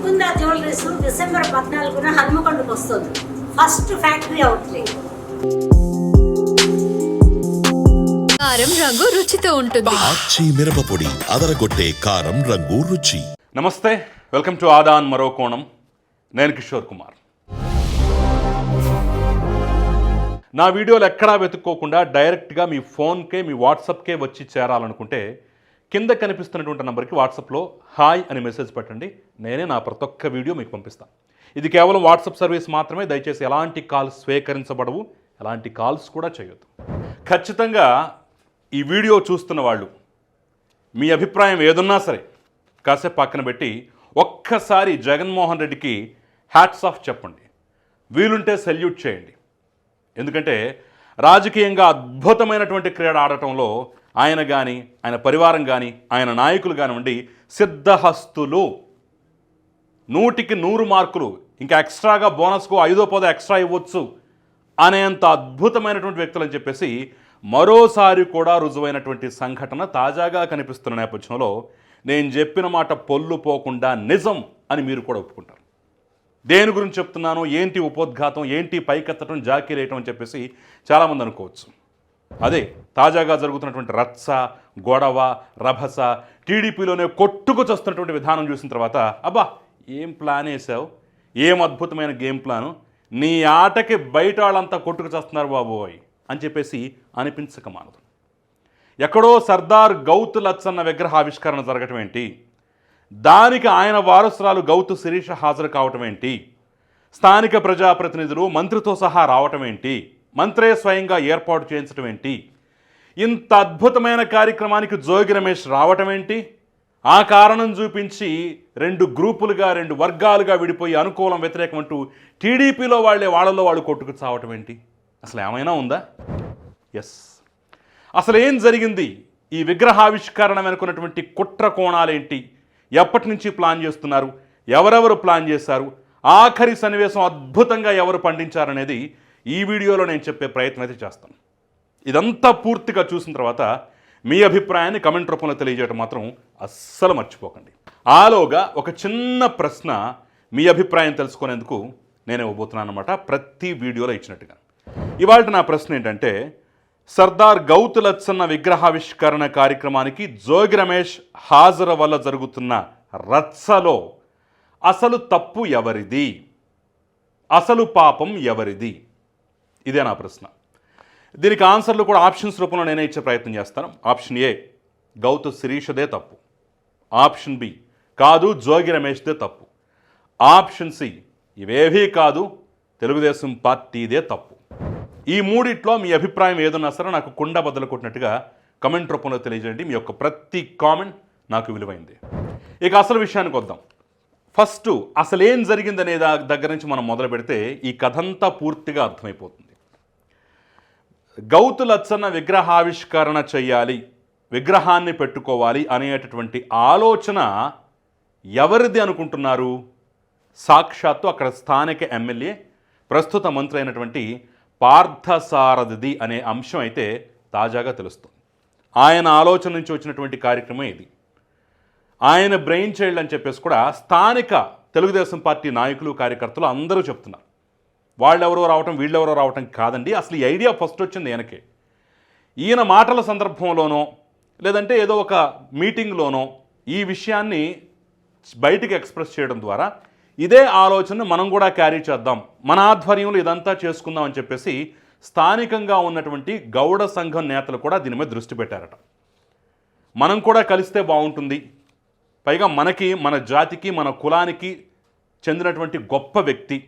Mukunda jewelleries December పద్నాలుగున హనుమకొండకు వస్తుంది. First factory outlet కారం రంగు రుచితో ఉంటుంది. ఆచి మిరపపొడి అదరగొట్టే కారం రంగు రుచి. నమస్తే వెల్కమ్ టు ఆదాన్ మరో కోణం. నేను కిషోర్ కుమార్. నా వీడియోలు ఎక్కడా వెతుక్కోకుండా డైరెక్ట్గా మీ ఫోన్కే మీ వాట్సాప్కే వచ్చి చేరాలనుకుంటే కింద కనిపిస్తున్నటువంటి నెంబర్కి వాట్సాప్లో హాయ్ అని మెసేజ్ పెట్టండి. నేనే నా ప్రతి ఒక్క వీడియో మీకు పంపిస్తాను ఇది కేవలం వాట్సాప్ సర్వీస్ మాత్రమే. దయచేసి ఎలాంటి కాల్స్ స్వీకరించబడవు. ఎలాంటి కాల్స్ కూడా చేయొద్దు. ఖచ్చితంగా ఈ వీడియో చూస్తున్న వాళ్ళు మీ అభిప్రాయం ఏదున్నా సరే కాసేపు పక్కన పెట్టి ఒక్కసారి జగన్మోహన్ రెడ్డికి హ్యాట్స్ ఆఫ్ చెప్పండి. వీలుంటే సెల్యూట్ చేయండి. ఎందుకంటే రాజకీయంగా అద్భుతమైనటువంటి క్రీడ ఆడటంలో ఆయన కానీ ఆయన పరివారం కానీ ఆయన నాయకులు కానివ్వండి సిద్ధహస్తులు. నూటికి నూరు మార్కులు ఇంకా ఎక్స్ట్రాగా బోనస్కు ఐదో పదో ఎక్స్ట్రా ఇవ్వచ్చు అనేంత అద్భుతమైనటువంటి వ్యక్తులు అని చెప్పేసి మరోసారి కూడా రుజువైనటువంటి సంఘటన తాజాగా కనిపిస్తున్న నేపథ్యంలో నేను చెప్పిన మాట పొల్లు పోకుండా నిజం అని మీరు కూడా ఒప్పుకుంటారు. దేని గురించి చెప్తున్నాను? ఏంటి ఉపోద్ఘాతం? ఏంటి పైకెత్తడం జాకీలేయటం అని చెప్పేసి చాలామంది అనుకోవచ్చు. అదే తాజాగా జరుగుతున్నటువంటి రత్స గొడవ రభస టీడీపీలోనే కొట్టుకు చస్తున్నటువంటి విధానం చూసిన తర్వాత అబ్బా ఏం ప్లాన్ వేసావు ఏం అద్భుతమైన గేమ్ ప్లాను నీ ఆటకి బయట వాళ్ళంతా కొట్టుకుచేస్తున్నారు బాబోయ్ అని చెప్పేసి అనిపించక మానదు. ఎక్కడో సర్దార్ గౌతు లచ్చన్న విగ్రహావిష్కరణ జరగటం ఏంటి? దానికి ఆయన వారసురాలు గౌతు శిరీష హాజరు కావటం ఏంటి? స్థానిక ప్రజాప్రతినిధులు మంత్రితో సహా రావటం ఏంటి? మంత్రే స్వయంగా ఏర్పాటు చేయించడం ఏంటి? ఇంత అద్భుతమైన కార్యక్రమానికి జోగి రమేష్ రావటం ఏంటి? ఆ కారణం చూపించి రెండు గ్రూపులుగా రెండు వర్గాలుగా విడిపోయి అనుకూలం వ్యతిరేకం అంటూ టీడీపీలో వాళ్ళే వాళ్ళలో వాళ్ళు కొట్టుకు చావటం ఏంటి? అసలు ఏమైనా ఉందా? ఎస్ అసలు ఏం జరిగింది? ఈ విగ్రహావిష్కరణ వెనుకున్నటువంటి కుట్ర కోణాలేంటి? ఎప్పటి నుంచి ప్లాన్ చేస్తున్నారు? ఎవరెవరు ప్లాన్ చేశారు? ఆఖరి సన్నివేశం అద్భుతంగా ఎవరు పండించారనేది ఈ వీడియోలో నేను చెప్పే ప్రయత్నం అయితే చేస్తాను. ఇదంతా పూర్తిగా చూసిన తర్వాత మీ అభిప్రాయాన్ని కమెంట్ రూపంలో తెలియజేయడం మాత్రం అస్సలు మర్చిపోకండి. ఆలోగా ఒక చిన్న ప్రశ్న మీ అభిప్రాయం తెలుసుకునేందుకు నేను ఇవ్వబోతున్నాను అనమాట ప్రతి వీడియోలో ఇచ్చినట్టుగా. ఇవాళ నా ప్రశ్న ఏంటంటే సర్దార్ గౌతు లచ్చన్న విగ్రహావిష్కరణ కార్యక్రమానికి జోగి రమేష్ హాజరు వల్ల జరుగుతున్న రత్సలో అసలు తప్పు ఎవరిది? అసలు పాపం ఎవరిది? ఇదే నా ప్రశ్న. దీనికి ఆన్సర్లు కూడా ఆప్షన్స్ రూపంలో నేనే ఇచ్చే ప్రయత్నం చేస్తాను. ఆప్షన్ ఏ గౌత శిరీషదే తప్పు. ఆప్షన్ బి కాదు జోగి రమేష్దే తప్పు. ఆప్షన్ సి ఇవేవీ కాదు తెలుగుదేశం పార్టీదే తప్పు. ఈ మూడిట్లో మీ అభిప్రాయం ఏదన్నా సరే నాకు కుండ బద్దలు కొట్టినట్టుగా కమెంట్ రూపంలో తెలియజేయండి. మీ యొక్క ప్రతి కామెంట్ నాకు విలువైంది. ఇక అసలు విషయానికి వద్దాం. ఫస్ట్ అసలేం జరిగిందనే దగ్గర నుంచి మనం మొదలు పెడితే ఈ కథంతా పూర్తిగా అర్థమైపోతుంది. గౌతు లచ్చన్న విగ్రహావిష్కరణ చేయాలి విగ్రహాన్ని పెట్టుకోవాలి అనేటటువంటి ఆలోచన ఎవరిది అనుకుంటున్నారు? సాక్షాత్తు అక్కడ స్థానిక ఎమ్మెల్యే ప్రస్తుత మంత్రి అయినటువంటి పార్థసారథిది అనే అంశం అయితే తాజాగా తెలుస్తుంది. ఆయన ఆలోచన నుంచి వచ్చినటువంటి కార్యక్రమం ఇది. ఆయన బ్రెయిన్ చైల్డ్ అని చెప్పేసి కూడా స్థానిక తెలుగుదేశం పార్టీ నాయకులు కార్యకర్తలు అందరూ చెప్తున్నారు. వాళ్ళెవరో రావటం వీళ్ళెవరో రావటం కాదండి. అసలు ఈ ఐడియా ఫస్ట్ వచ్చింది ఈయనకే. ఈయన మాటల సందర్భంలోనో లేదంటే ఏదో ఒక మీటింగ్లోనో ఈ విషయాన్ని బయటికి ఎక్స్ప్రెస్ చేయడం ద్వారా ఇదే ఆలోచనను మనం కూడా క్యారీ చేద్దాం. మన ఆధ్వర్యంలో ఇదంతా చేసుకుందాం అని చెప్పేసి స్థానికంగా ఉన్నటువంటి గౌడ సంఘం నేతలు కూడా దీని మీద దృష్టి పెట్టారట. మనం కూడా కలిస్తే బాగుంటుంది. పైగా మనకి మన జాతికి మన కులానికి చెందినటువంటి గొప్ప వ్యక్తి.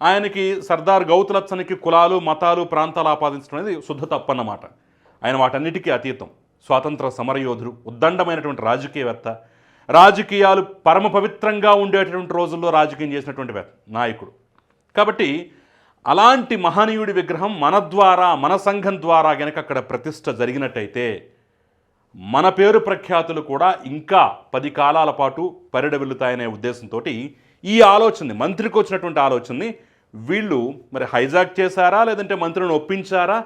ఆయనకి సర్దార్ గౌతులత్సన్కి కులాలు మతాలు ప్రాంతాలు ఆపాదించడం అనేది శుద్ధ తప్పన్నమాట. ఆయన వాటన్నిటికీ అతీతం. స్వాతంత్ర సమరయోధుడు ఉద్దండమైనటువంటి రాజకీయవేత్త రాజకీయాలు పరమ పవిత్రంగా ఉండేటటువంటి రోజుల్లో రాజకీయం చేసినటువంటి నాయకుడు. కాబట్టి అలాంటి మహనీయుడి విగ్రహం మన ద్వారా మన సంఘం ద్వారా గనక అక్కడ ప్రతిష్ట జరిగినట్టయితే మన పేరు ప్రఖ్యాతులు కూడా ఇంకా పది కాలాల పాటు పరిడవిల్లుతాయనే ఉద్దేశంతో ఈ ఆలోచనని మంత్రికి వచ్చినటువంటి ఆలోచనని వీళ్ళు మరి హైజాక్ చేశారా? లేదంటే మంత్రిని ఒప్పించారా?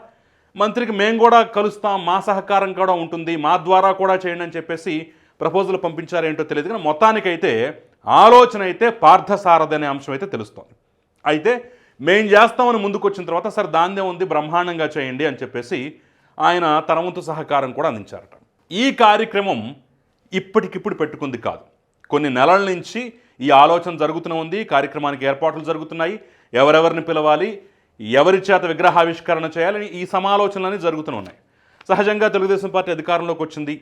మంత్రికి మేము కూడా కలుస్తాం మా సహకారం కూడా ఉంటుంది మా ద్వారా కూడా చేయండి అని చెప్పేసి ప్రపోజల్ పంపించారేంటో తెలియదు. కానీ మొత్తానికైతే ఆలోచన అయితే పార్థసారథి అనే అంశం అయితే తెలుస్తోంది. అయితే మేం చేస్తామని ముందుకు వచ్చిన తర్వాత సరే దాన్నే ఉంది బ్రహ్మాండంగా చేయండి అని చెప్పేసి ఆయన తన వంతు సహకారం కూడా అందించారట. ఈ కార్యక్రమం ఇప్పటికిప్పుడు పెట్టుకుంది కాదు. కొన్ని నెలల నుంచి ఈ ఆలోచన జరుగుతూనే ఉంది కార్యక్రమానికి ఏర్పాట్లు జరుగుతున్నాయి. ఎవరెవరిని పిలవాలి ఎవరి చేత విగ్రహావిష్కరణ చేయాలని ఈ సమాలోచనలన్నీ జరుగుతూనే ఉన్నాయి. సహజంగా తెలుగుదేశం పార్టీ అధికారంలోకి వచ్చింది.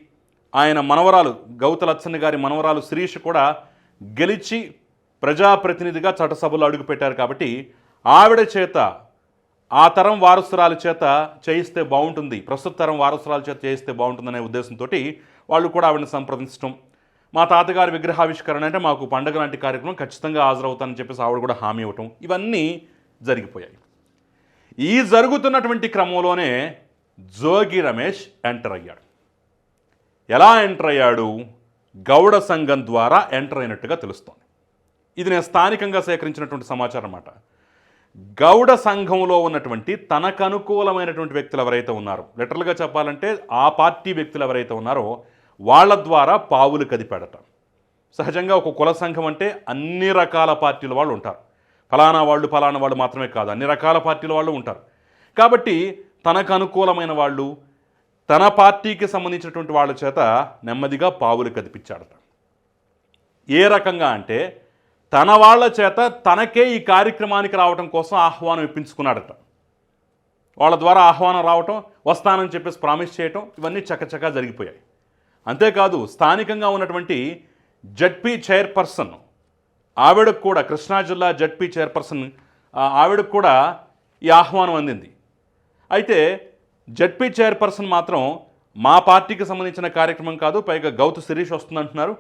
ఆయన మనవరాలు గౌత లచ్చన్న గారి మనవరాలు శిరీష్ కూడా గెలిచి ప్రజాప్రతినిధిగా చట్టసభలో అడుగుపెట్టారు కాబట్టి ఆవిడ చేత ఆ తరం వారసురాల చేత చేయిస్తే బాగుంటుంది ప్రస్తుత తరం వారసురాల చేత చేయిస్తే బాగుంటుందనే ఉద్దేశంతో వాళ్ళు కూడా ఆవిడని సంప్రదించడం మా తాతగారి విగ్రహావిష్కరణ అంటే మాకు పండగ లాంటి కార్యక్రమం ఖచ్చితంగా హాజరవుతానని చెప్పేసి ఆవిడ కూడా హామీ ఇవ్వటం. ఇవన్నీ జరిగిపోయాయి. ఈ జరుగుతున్నటువంటి క్రమంలోనే జోగి రమేష్ ఎంటర్ అయ్యాడు. ఎలా ఎంటర్ అయ్యాడు? గౌడ సంఘం ద్వారా ఎంటర్ అయినట్టుగా తెలుస్తోంది. ఇది నేను స్థానికంగా సేకరించినటువంటి సమాచారం అన్నమాట. గౌడ సంఘంలో ఉన్నటువంటి తనకు అనుకూలమైనటువంటి వ్యక్తులు ఎవరైతే ఉన్నారో లిటరల్గా చెప్పాలంటే ఆ పార్టీ వ్యక్తులు ఎవరైతే ఉన్నారో వాళ్ళ ద్వారా పావులు కదిపెడటం. సహజంగా ఒక కుల సంఘం అంటే అన్ని రకాల పార్టీల వాళ్ళు ఉంటారు. ఫలానా వాళ్ళు ఫలానా వాళ్ళు మాత్రమే కాదు అన్ని రకాల పార్టీల వాళ్ళు ఉంటారు. కాబట్టి తనకు అనుకూలమైన వాళ్ళు తన పార్టీకి సంబంధించినటువంటి వాళ్ళ చేత నెమ్మదిగా పావులు కదిపించాడట. ఏ రకంగా అంటే తన వాళ్ళ చేత తనకే ఈ కార్యక్రమానికి రావటం కోసం ఆహ్వానం ఇప్పించుకున్నాడట. వాళ్ళ ద్వారా ఆహ్వానం రావటం వస్తానని చెప్పేసి ప్రామిస్ చేయటం ఇవన్నీ చకచకా జరిగిపోయాయి. అంతేకాదు స్థానికంగా ఉన్నటువంటి జడ్పీ చైర్పర్సన్ ఆవిడకు కూడా కృష్ణా జిల్లా జడ్పీ చైర్పర్సన్ ఆవిడకు కూడా ఈ ఆహ్వానం అందింది. అయితే జడ్పీ చైర్పర్సన్ మాత్రం మా పార్టీకి సంబంధించిన కార్యక్రమం కాదు పైగా గౌతు శిరీష్ వస్తుందంటున్నారు.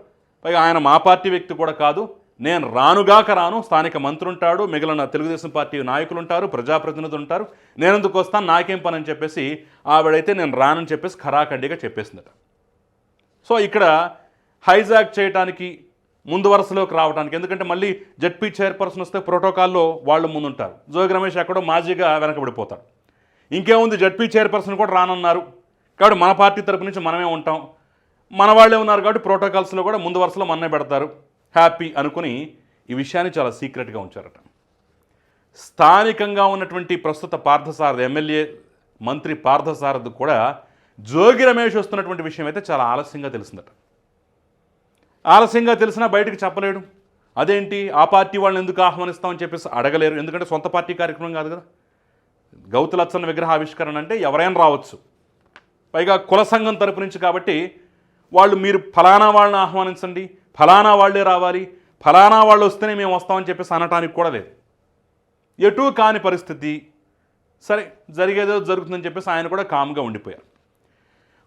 పైగా ఆయన మా పార్టీ వ్యక్తి కూడా కాదు. నేను రానుగాక రాను స్థానిక మంత్రి ఉంటాడు మిగిలిన తెలుగుదేశం పార్టీ నాయకులు ఉంటారు ప్రజాప్రతినిధులు ఉంటారు. నేను ఎందుకు వస్తాను నాకేం పని అని చెప్పేసి ఆవిడైతే నేను రానని చెప్పేసి ఖరాఖండిగా చెప్పేసిందట. సో ఇక్కడ హైజాక్ చేయడానికి ముందు వరుసలోకి రావడానికి ఎందుకంటే మళ్ళీ జడ్పీ చైర్పర్సన్ వస్తే ప్రోటోకాల్లో వాళ్ళు ముందుంటారు. జోగి రమేష్ ఎక్కడో మాజీగా వెనకబడిపోతారు ఇంకేముంది జడ్పీ చైర్పర్సన్ కూడా రానున్నారు. కాబట్టి మన పార్టీ తరపు నుంచి మనమే ఉంటాం. మన వాళ్ళే ఉన్నారు కాబట్టి ప్రోటోకాల్స్లో కూడా ముందు వరుసలో మననే పెడతారు. హ్యాపీ అనుకుని ఈ విషయాన్ని చాలా సీక్రెట్గా ఉంచారట. స్థానికంగా ఉన్నటువంటి ప్రస్తుత పార్థసారథి ఎమ్మెల్యే మంత్రి పార్థసారథి కూడా జోగి రమేష్ వస్తున్నటువంటి విషయం అయితే చాలా ఆలస్యంగా తెలిసిందట. ఆలస్యంగా తెలిసినా బయటకు చెప్పలేడు. అదేంటి? ఆ పార్టీ వాళ్ళని ఎందుకు ఆహ్వానిస్తామని చెప్పేసి అడగలేరు. ఎందుకంటే సొంత పార్టీ కార్యక్రమం కాదు కదా. గౌతు లచ్చన్న విగ్రహ ఆవిష్కరణ అంటే ఎవరైనా రావచ్చు. పైగా కుల సంఘం తరపు నుంచి కాబట్టి వాళ్ళు మీరు ఫలానా వాళ్ళని ఆహ్వానించండి. ఫలానా వాళ్ళే రావాలి. ఫలానా వాళ్ళు వస్తేనే మేము వస్తామని చెప్పేసి అనటానికి కూడా లేదు. ఎటు కాని పరిస్థితి. సరే జరిగేదో జరుగుతుందని చెప్పేసి ఆయన కూడా కామ్గా ఉండిపోయారు.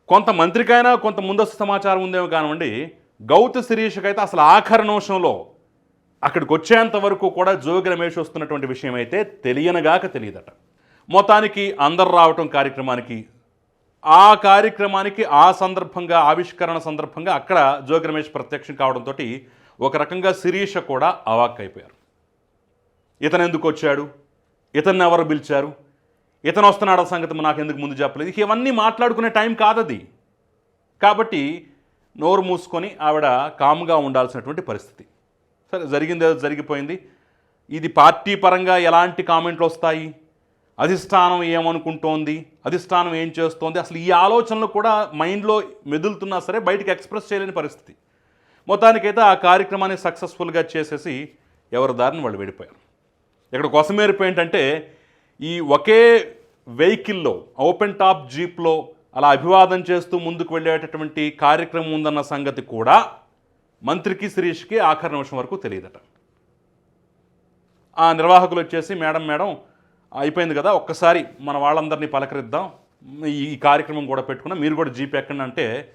కొంత మంత్రికైనా కొంత ముందస్తు సమాచారం ఉందేమో కానివ్వండి గౌత శిరీష్కి అయితే అసలు ఆఖరి నిమిషంలో అక్కడికి వచ్చేంత వరకు కూడా జోగి రమేష్ వస్తున్నటువంటి విషయం అయితే తెలియనగాక తెలియదట. మొత్తానికి అందరు రావటం కార్యక్రమానికి ఆ కార్యక్రమానికి ఆ సందర్భంగా ఆవిష్కరణ సందర్భంగా అక్కడ జోగి రమేష్ ప్రత్యక్షం కావడంతో ఒక రకంగా శిరీష కూడా అవాక్కైపోయారు. ఇతను ఎందుకు వచ్చాడు? ఇతన్ని ఎవరు పిలిచారు? ఇతను వస్తున్నాడు ఆ సంగతి నాకు ఎందుకు ముందు చెప్పలేదు. ఇవన్నీ మాట్లాడుకునే టైం కాదది. కాబట్టి నోరు మూసుకొని ఆవిడ కామ్గా ఉండాల్సినటువంటి పరిస్థితి. సరే జరిగింది ఏదో జరిగిపోయింది. ఇది పార్టీ పరంగా ఎలాంటి కామెంట్లు వస్తాయి? అధిష్టానం ఏమనుకుంటోంది? అధిష్టానం ఏం చేస్తోంది? అసలు ఈ ఆలోచనలు కూడా మైండ్లో మెదులుతున్నా సరే బయటకు ఎక్స్ప్రెస్ చేయలేని పరిస్థితి. మొత్తానికైతే ఆ కార్యక్రమాన్ని సక్సెస్ఫుల్గా చేసేసి ఎవరి దారిని వాళ్ళు వెళ్ళిపోయారు ఇక్కడ కొసమేరిపు ఏంటంటే ఈ ఒకే వెహికల్లో ఓపెన్ టాప్ జీప్లో అలా అభివాదం చేస్తూ ముందుకు వెళ్ళేటటువంటి కార్యక్రమం ఉందన్న సంగతి కూడా మంత్రికి శిరీష్కి ఆఖరి నిమిషం వరకు తెలియదట. ఆ నిర్వాహకులు వచ్చేసి మేడం మేడం అయిపోయింది కదా ఒక్కసారి మన వాళ్ళందరినీ పలకరిద్దాం. ఈ కార్యక్రమం కూడా పెట్టుకున్నాం. మీరు కూడా జీప్ ఎక్కండి అంటే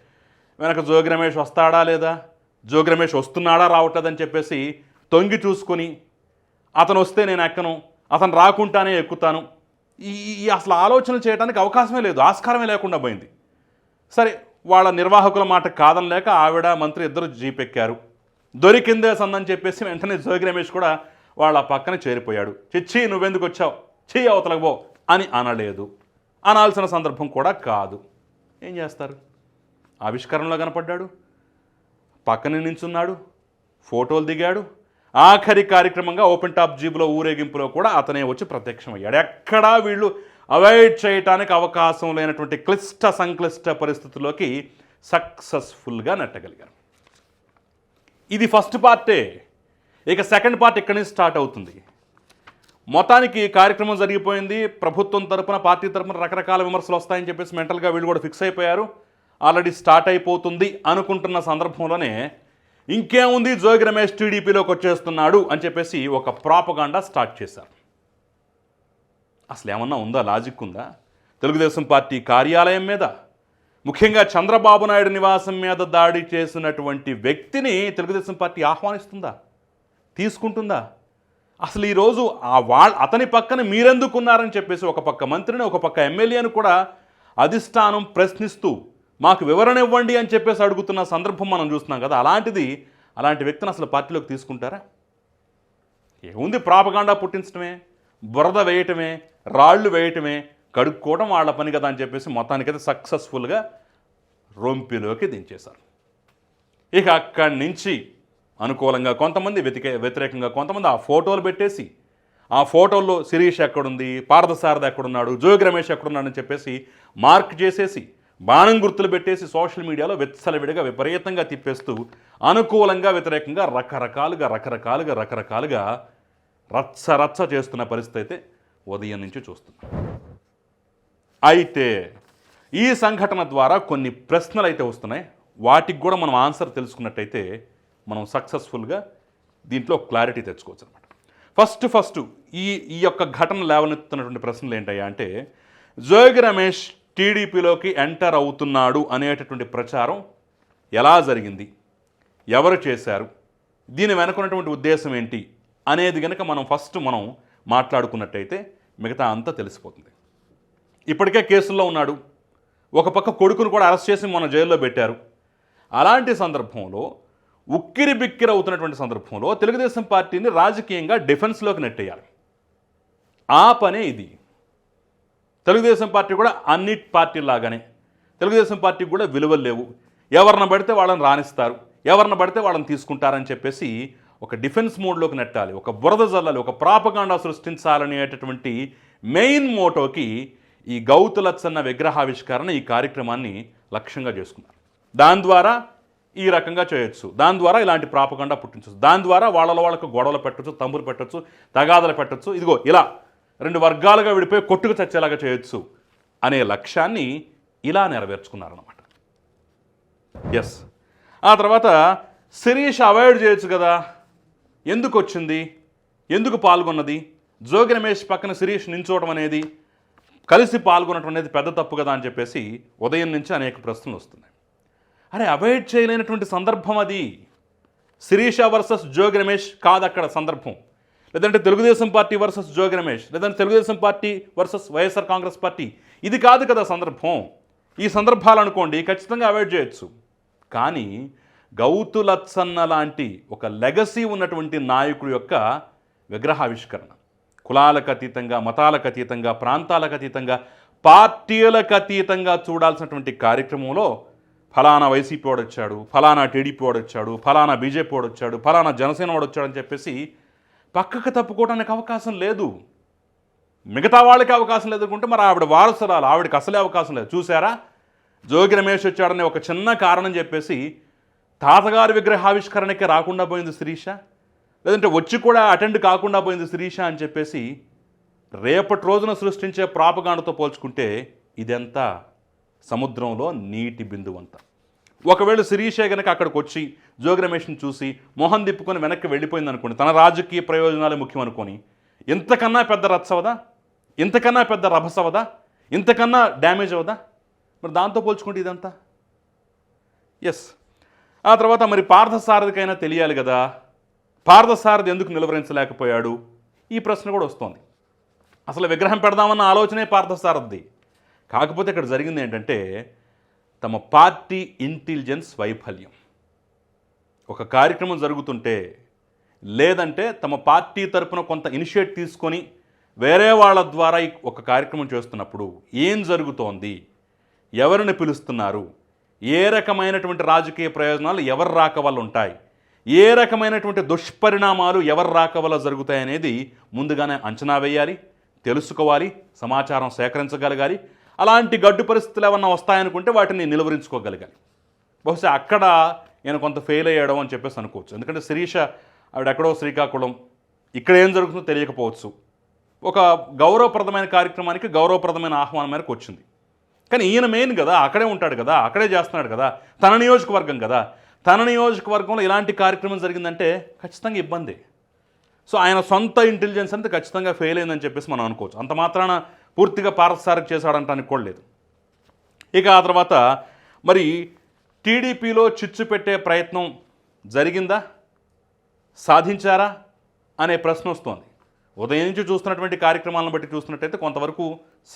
వెనక జోగి రమేష్ వస్తాడా లేదా? జోగి రమేష్ వస్తున్నాడా రావట్లేదని చెప్పేసి తొంగి చూసుకొని అతను వస్తే నేను ఎక్కను. అతను రాకుండానే ఎక్కుతాను. ఈ అసలు ఆలోచనలు చేయడానికి అవకాశమే లేదు ఆస్కారమే లేకుండా పోయింది. సరే వాళ్ళ నిర్వాహకుల మాట కాదనలేక ఆవిడ మంత్రి ఇద్దరు జీపెక్కారు. దొరికిందే సందని చెప్పేసి వెంటనే జోగి రమేష్ కూడా వాళ్ళ పక్కన చేరిపోయాడు. చిచ్చి నువ్వెందుకు వచ్చావు? చెయ్యి అవతలకు పో అని అనలేదు. అనాల్సిన సందర్భం కూడా కాదు. ఏం చేస్తారు? ఆవిష్కరణలో కనపడ్డాడు. పక్కన నించున్నాడు. ఫోటోలు దిగాడు. ఆఖరి కార్యక్రమంగా ఓపెన్ టాప్ జీబులో ఊరేగింపులో కూడా అతనే వచ్చి ప్రత్యక్షమయ్యాడు. ఎక్కడా వీళ్ళు అవాయిడ్ చేయటానికి అవకాశం లేనటువంటి క్లిష్ట సంక్లిష్ట పరిస్థితుల్లోకి సక్సెస్ఫుల్గా నెట్టగలిగారు. ఇది ఫస్ట్ పార్టే. ఇక సెకండ్ పార్ట్ ఇక్కడి నుంచి స్టార్ట్ అవుతుంది. మొత్తానికి కార్యక్రమం జరిగిపోయింది. ప్రభుత్వం తరపున పార్టీ తరపున రకరకాల విమర్శలు వస్తాయని చెప్పేసి మెంటల్గా వీళ్ళు కూడా ఫిక్స్ అయిపోయారు. ఆల్రెడీ స్టార్ట్ అయిపోతుంది అనుకుంటున్న సందర్భంలోనే ఇంకేముంది? జోగి రమేష్ టీడీపీలోకి వచ్చేస్తున్నాడు అని చెప్పేసి ఒక ప్రాపగాండా స్టార్ట్ చేశారు. అసలు ఏమన్నా ఉందా? లాజిక్ ఉందా? తెలుగుదేశం పార్టీ కార్యాలయం మీద ముఖ్యంగా చంద్రబాబు నాయుడు నివాసం మీద దాడి చేసినటువంటి వ్యక్తిని తెలుగుదేశం పార్టీ ఆహ్వానిస్తుందా? తీసుకుంటుందా? అసలు ఈరోజు ఆ వాళ్ళ అతని పక్కన మీరెందుకున్నారని చెప్పేసి ఒక పక్క మంత్రిని ఒక పక్క ఎమ్మెల్యేను కూడా అధిష్టానం ప్రశ్నిస్తూ మాకు వివరణ ఇవ్వండి అని చెప్పేసి అడుగుతున్న సందర్భం మనం చూస్తున్నాం కదా అలాంటిది అలాంటి వ్యక్తిని అసలు పార్టీలోకి తీసుకుంటారా? ఏముంది ప్రాపగాండా పుట్టించడమే బురద వేయటమే రాళ్ళు వేయటమే కడుక్కోవడం వాళ్ళ పని కదా అని చెప్పేసి మొత్తానికైతే సక్సెస్ఫుల్గా రొంపిలోకి దించేశారు. ఇక అక్కడి నుంచి అనుకూలంగా కొంతమంది వెతికే వ్యతిరేకంగా కొంతమంది ఆ ఫోటోలు పెట్టేసి ఆ ఫోటోల్లో శిరీష్ ఎక్కడుంది పార్థసారథ ఎక్కడున్నాడు జోగి రమేష్ ఎక్కడున్నాడు అని చెప్పేసి మార్క్ చేసేసి బాణం గుర్తులు పెట్టేసి సోషల్ మీడియాలో విచ్చలవిడిగా విపరీతంగా తిప్పేస్తూ అనుకూలంగా వ్యతిరేకంగా రకరకాలుగా రకరకాలుగా రకరకాలుగా రచ్చ రచ్చ చేస్తున్న పరిస్థితి అయితే ఉదయం నుంచి చూస్తున్నాం. అయితే ఈ సంఘటన ద్వారా కొన్ని ప్రశ్నలు అయితే వస్తున్నాయి. వాటికి కూడా మనం ఆన్సర్ తెలుసుకున్నట్టయితే మనం సక్సెస్ఫుల్గా దీంట్లో క్లారిటీ తెచ్చుకోవచ్చు అనమాట ఫస్ట్ ఫస్ట్ ఈ ఈ యొక్క ఘటన లేవనెత్తుతున్నటువంటి ప్రశ్నలు ఏంటయ్యా అంటే జోగి రమేష్ టీడీపీలోకి ఎంటర్ అవుతున్నాడు అనేటటువంటి ప్రచారం ఎలా జరిగింది? ఎవరు చేశారు? దీని వెనుకున్నటువంటి ఉద్దేశం ఏంటి? అనేది కనుక మనం ఫస్ట్ మనం మాట్లాడుకున్నట్టయితే మిగతా అంతా తెలిసిపోతుంది. ఇప్పటికే కేసుల్లో ఉన్నాడు. ఒక పక్క కొడుకును కూడా అరెస్ట్ చేసి మన జైల్లో పెట్టారు. అలాంటి సందర్భంలో ఉక్కిరి బిక్కిరి అవుతున్నటువంటి సందర్భంలో తెలుగుదేశం పార్టీని రాజకీయంగా డిఫెన్స్లోకి నెట్టేయాలి. ఆ పనే ఇది. తెలుగుదేశం పార్టీ కూడా అన్ని పార్టీలాగానే తెలుగుదేశం పార్టీకి కూడా విలువలు లేవు. ఎవరిని పడితే వాళ్ళని రాణిస్తారు. ఎవరిని పడితే వాళ్ళని తీసుకుంటారని చెప్పేసి ఒక డిఫెన్స్ మోడ్లోకి నెట్టాలి. ఒక బురద జల్లాలి. ఒక ప్రాపగాండా సృష్టించాలనేటటువంటి మెయిన్ మోటోకి ఈ గౌతులచ్చన్న విగ్రహావిష్కరణ ఈ కార్యక్రమాన్ని లక్ష్యంగా చేసుకున్నారు. దాని ద్వారా ఈ రకంగా చేయొచ్చు. దాని ద్వారా ఇలాంటి ప్రాపగండా పుట్టించవచ్చు దాని ద్వారా వాళ్ళ వాళ్ళకు గొడవలు పెట్టచ్చు తమ్ములు పెట్టచ్చు తగాదలు పెట్టచ్చు. ఇదిగో ఇలా రెండు వర్గాలుగా విడిపోయి కొట్టుకు చచ్చేలాగా చేయొచ్చు అనే లక్ష్యాన్ని ఇలా నెరవేర్చుకున్నారనమాట ఎస్ ఆ తర్వాత శిరీష్ అవాయిడ్ చేయొచ్చు కదా. ఎందుకు వచ్చింది? ఎందుకు పాల్గొన్నది? జోగి రమేష్ పక్కన శిరీష్ నించోవడం అనేది కలిసి పాల్గొనటం అనేది పెద్ద తప్పు కదా అని చెప్పేసి ఉదయం నుంచి అనేక ప్రశ్నలు వస్తున్నాయి. అరే అవాయిడ్ చేయలేనటువంటి సందర్భం అది. శిరీష వర్సెస్ జోగి రమేష్ కాదు అక్కడ సందర్భం. లేదంటే తెలుగుదేశం పార్టీ వర్సెస్ జోగి రమేష్ లేదంటే Telugu Desam party versus YSR Congress party. ఇది కాదు కదా సందర్భం. ఈ సందర్భాలు అనుకోండి ఖచ్చితంగా అవాయిడ్ చేయొచ్చు. కానీ గౌతు లత్సన్న లాంటి ఒక లెగసీ ఉన్నటువంటి నాయకుడి యొక్క విగ్రహావిష్కరణ. కులాలకు అతీతంగా మతాలకు అతీతంగా ప్రాంతాలకు అతీతంగా పార్టీలకు అతీతంగా చూడాల్సినటువంటి కార్యక్రమంలో ఫలానా వైసీపీ వాడు వచ్చాడు ఫలానా టీడీపీ వాడు వచ్చాడు ఫలానా బీజేపీ వాడు వచ్చాడు ఫలానా జనసేన వాడు వచ్చాడని చెప్పేసి పక్కకు తప్పుకోవడానికి అవకాశం లేదు. మిగతా వాళ్ళకి అవకాశం లేదు అనుకుంటే మరి ఆవిడ వారసురాలు ఆవిడకి అసలే అవకాశం లేదు. చూసారా జోగి రమేష్ వచ్చాడనే ఒక చిన్న కారణం చెప్పేసి తాతగారి విగ్రహావిష్కరణకి రాకుండా పోయింది శిరీష. లేదంటే వచ్చి కూడా అటెండ్ కాకుండా పోయింది శిరీష అని చెప్పేసి రేపటి రోజున సృష్టించే ప్రాపగాండతో పోల్చుకుంటే ఇదంతా? సముద్రంలో నీటి బిందువంతా. ఒకవేళ శిరీషే గనక అక్కడికి వచ్చి జోగి రమేష్ని చూసి మొహం తిప్పుకొని వెనక్కి వెళ్ళిపోయింది అనుకోండి తన రాజకీయ ప్రయోజనాలే ముఖ్యం అనుకొని ఇంతకన్నా పెద్ద రత్సవదా ఇంతకన్నా పెద్ద రభసవదా ఇంతకన్నా డ్యామేజ్ అవదా? మరి దాంతో పోల్చుకుంటే ఇదంతా? ఎస్ ఆ తర్వాత మరి పార్థసారథికైనా తెలియాలి కదా పార్థసారథి ఎందుకు నిలువరించలేకపోయాడు? ఈ ప్రశ్న కూడా వస్తోంది. అసలు విగ్రహం పెడదామన్న ఆలోచనే పార్థసారథి కాకపోతే ఇక్కడ జరిగింది ఏంటంటే తమ పార్టీ ఇంటెలిజెన్స్ వైఫల్యం. ఒక కార్యక్రమం జరుగుతుంటే లేదంటే తమ పార్టీ తరపున కొంత ఇనిషియేట్ తీసుకొని వేరే వాళ్ళ ద్వారా ఒక కార్యక్రమం చేస్తున్నప్పుడు ఏం జరుగుతోంది? ఎవరిని పిలుస్తున్నారు? ఏ రకమైనటువంటి రాజకీయ ప్రయోజనాలు ఎవరు రాక వల్ల ఉంటాయి? ఏ రకమైనటువంటి దుష్పరిణామాలు ఎవరు రాక వల్ల జరుగుతాయనేది ముందుగానే అంచనా వేయాలి తెలుసుకోవాలి సమాచారం సేకరించగలగాలి అలాంటి గడ్డు పరిస్థితులు ఏమన్నా వస్తాయనుకుంటే వాటిని నిలువరించుకోగలగాలి. బహుశా అక్కడ నేను కొంత ఫెయిల్ అయ్యాడో అని చెప్పేసి అనుకోవచ్చు. ఎందుకంటే శిరీష ఆవిడ ఎక్కడో శ్రీకాకుళం ఇక్కడ ఏం జరుగుతుందో తెలియకపోవచ్చు. ఒక గౌరవప్రదమైన కార్యక్రమానికి గౌరవప్రదమైన ఆహ్వానం మేరకు వచ్చింది. కానీ ఈయన మెయిన్ కదా అక్కడే ఉంటాడు కదా అక్కడే చేస్తున్నాడు కదా తన నియోజకవర్గం కదా. తన నియోజకవర్గంలో ఇలాంటి కార్యక్రమం జరిగిందంటే ఖచ్చితంగా ఇబ్బంది. సో ఆయన సొంత ఇంటెలిజెన్స్ అంతా ఖచ్చితంగా ఫెయిల్ అయిందని చెప్పేసి మనం అనుకోవచ్చు. అంత మాత్రాన పూర్తిగా పారసారక్ చేశాడంటానికి కూడా లేదు. ఇక ఆ తర్వాత మరి టీడీపీలో చిచ్చు పెట్టే ప్రయత్నం జరిగిందా? సాధించారా? అనే ప్రశ్న వస్తోంది. ఉదయం నుంచి చూస్తున్నటువంటి కార్యక్రమాలను బట్టి చూస్తున్నట్టయితే కొంతవరకు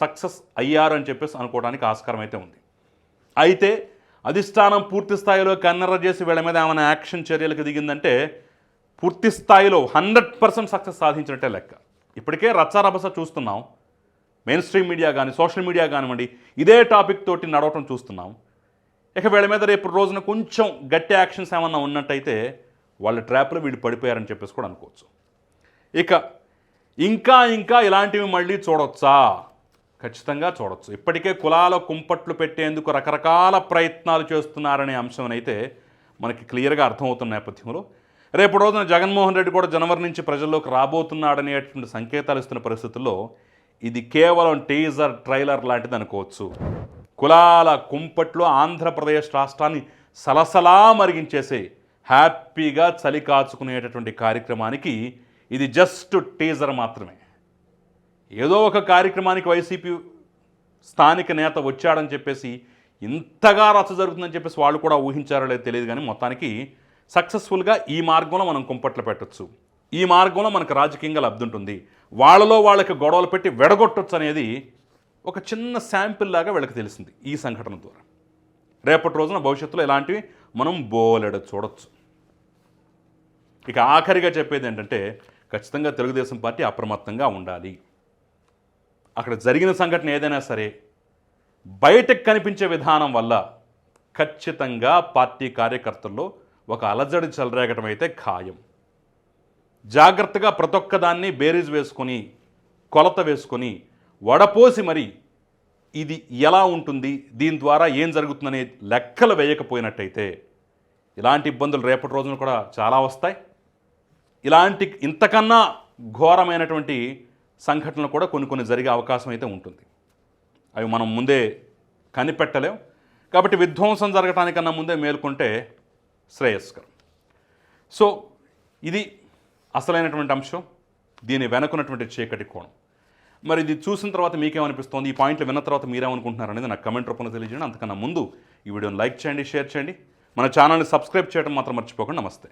సక్సెస్ అయ్యారు అని చెప్పేసి అనుకోవడానికి ఆస్కారం అయితే ఉంది. అయితే అధిష్టానం పూర్తి స్థాయిలో కన్నెర్ర చేసి వీళ్ళ మీద ఏమైనా యాక్షన్ చర్యలకు దిగిందంటే పూర్తి స్థాయిలో హండ్రెడ్ పర్సెంట్ సక్సెస్ సాధించినట్టే లెక్క. ఇప్పటికే రచ్చారభస చూస్తున్నాం. మెయిన్ స్ట్రీమ్ మీడియా కానీ సోషల్ మీడియా కానివ్వండి ఇదే టాపిక్ తోటి నడవటం చూస్తున్నాం. ఇక వీళ్ళ మీద రేపు రోజున కొంచెం గట్టి యాక్షన్స్ ఏమన్నా ఉన్నట్టయితే వాళ్ళ ట్రాప్లో వీళ్ళు పడిపోయారని చెప్పేసి కూడా అనుకోవచ్చు. ఇక ఇంకా ఇంకా ఇలాంటివి మళ్ళీ చూడొచ్చా? ఖచ్చితంగా చూడొచ్చు. ఇప్పటికే కులాల కుంపట్లు పెట్టేందుకు రకరకాల ప్రయత్నాలు చేస్తున్నారనే అంశమనైతే మనకి క్లియర్గా అర్థమవుతున్న నేపథ్యంలో రేపు రోజున జగన్మోహన్ రెడ్డి కూడా జనవరి నుంచి ప్రజల్లోకి రాబోతున్నాడనేటువంటి సంకేతాలు ఇస్తున్న పరిస్థితుల్లో ఇది కేవలం టీజర్ ట్రైలర్ లాంటిది అనుకోవచ్చు. కులాల కుంపట్లో ఆంధ్రప్రదేశ్ రాష్ట్రాన్ని సలసలా మరిగించేసే హ్యాపీగా చలి కాచుకునేటటువంటి కార్యక్రమానికి ఇది జస్ట్ టీజర్ మాత్రమే. ఏదో ఒక కార్యక్రమానికి వైసీపీ స్థానిక నేత వచ్చాడని చెప్పేసి ఇంతగా రచ్చ జరుగుతుందని చెప్పేసి వాళ్ళు కూడా ఊహించారో లేదో తెలియదు కానీ మొత్తానికి సక్సెస్ఫుల్గా ఈ మార్గంలో మనం కుంపట్లు పెట్టొచ్చు. ఈ మార్గంలో మనకు రాజకీయంగా లబ్ధి ఉంటుంది. వాళ్ళలో వాళ్ళకి గొడవలు పెట్టి వెడగొట్టొచ్చు అనేది ఒక చిన్న శాంపిల్ లాగా వీళ్ళకి తెలిసింది ఈ సంఘటన ద్వారా. రేపటి రోజున భవిష్యత్తులో ఇలాంటివి మనం బోలెడ చూడొచ్చు. ఇక ఆఖరిగా చెప్పేది ఏంటంటే ఖచ్చితంగా తెలుగుదేశం పార్టీ అప్రమత్తంగా ఉండాలి. అక్కడ జరిగిన సంఘటన ఏదైనా సరే బయటకు కనిపించే విధానం వల్ల ఖచ్చితంగా పార్టీ కార్యకర్తల్లో ఒక అలజడి చెలరేగటం అయితే ఖాయం. జాగ్రత్తగా ప్రతి ఒక్కదాన్ని బేరీజ్ వేసుకొని కొలత వేసుకొని వడపోసి మరి ఇది ఎలా ఉంటుంది దీని ద్వారా ఏం జరుగుతుందనే లెక్కలు వేయకపోయినట్టయితే ఇలాంటి ఇబ్బందులు రేపటి రోజున కూడా చాలా వస్తాయి. ఇలాంటి ఇంతకన్నా ఘోరమైనటువంటి సంఘటనలు కూడా కొన్ని కొన్ని జరిగే అవకాశం అయితే ఉంటుంది. అవి మనం ముందే కనిపెట్టలేం. కాబట్టి విధ్వంసం జరగటానికన్నా ముందే మేల్కొంటే శ్రేయస్కరం. సో ఇది అసలైనటువంటి అంశం దీని వెనకున్నటువంటి చీకటి కోణం. మరి ఇది చూసిన తర్వాత మీకేమనిపిస్తోంది? ఈ పాయింట్లు విన్న తర్వాత మీరేమనుకుంటున్నారు అనేది నాకు కమెంట్ రూపంలో తెలియజేయండి. అంతకన్నా ముందు ఈ వీడియోని లైక్ చేయండి షేర్ చేయండి. మన ఛానల్ని సబ్స్క్రైబ్ చేయడం మాత్రం మర్చిపోకండి. నమస్తే.